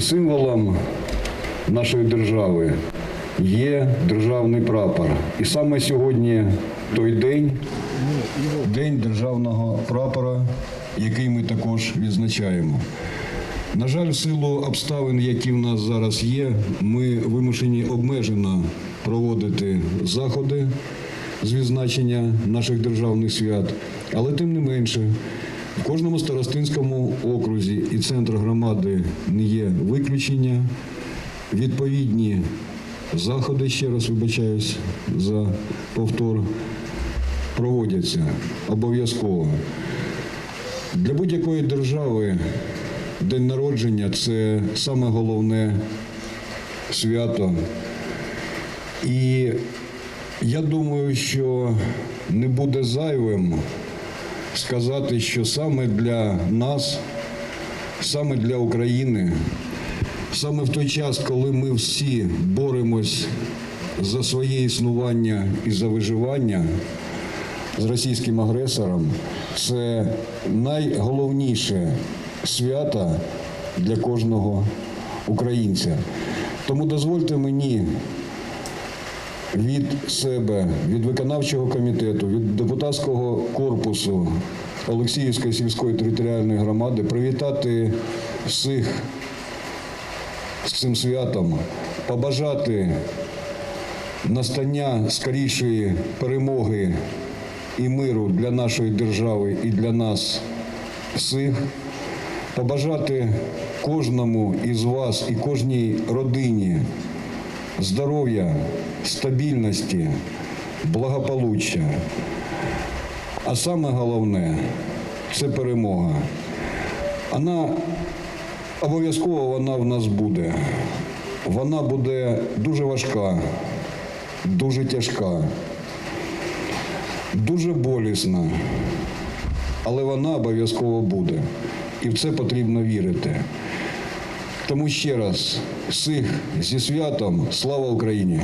Символом нашої держави є державний прапор. І саме сьогодні той день, день державного прапора, який ми також відзначаємо. На жаль, в силу обставин, які в нас зараз є, ми вимушені обмежено проводити заходи з відзначення наших державних свят. Але тим не менше, в кожному старостинському окрузі і центр громади не є виключення. Відповідні заходи, ще раз вибачаюсь за повтор, проводяться обов'язково. Для будь-якої держави день народження це саме головне свято. І я думаю, що не буде зайвим сказати, що саме для нас, саме для України, саме в той час, коли ми всі боремось за своє існування і за виживання з російським агресором, це найголовніше свято для кожного українця. Тому дозвольте мені від себе, від виконавчого комітету, від депутатського корпусу Олексіївської сільської територіальної громади привітати всіх з цим святом, побажати настання скорішої перемоги і миру для нашої держави і для нас всіх, побажати кожному із вас і кожній родині здоров'я, стабільності, благополуччя. А саме головне це перемога. Вона обов'язково вона в нас буде. Вона буде дуже важка, дуже тяжка, дуже болісна, але вона обов'язково буде. І в це потрібно вірити. Тому ще раз всіх зі святом, слава Україні!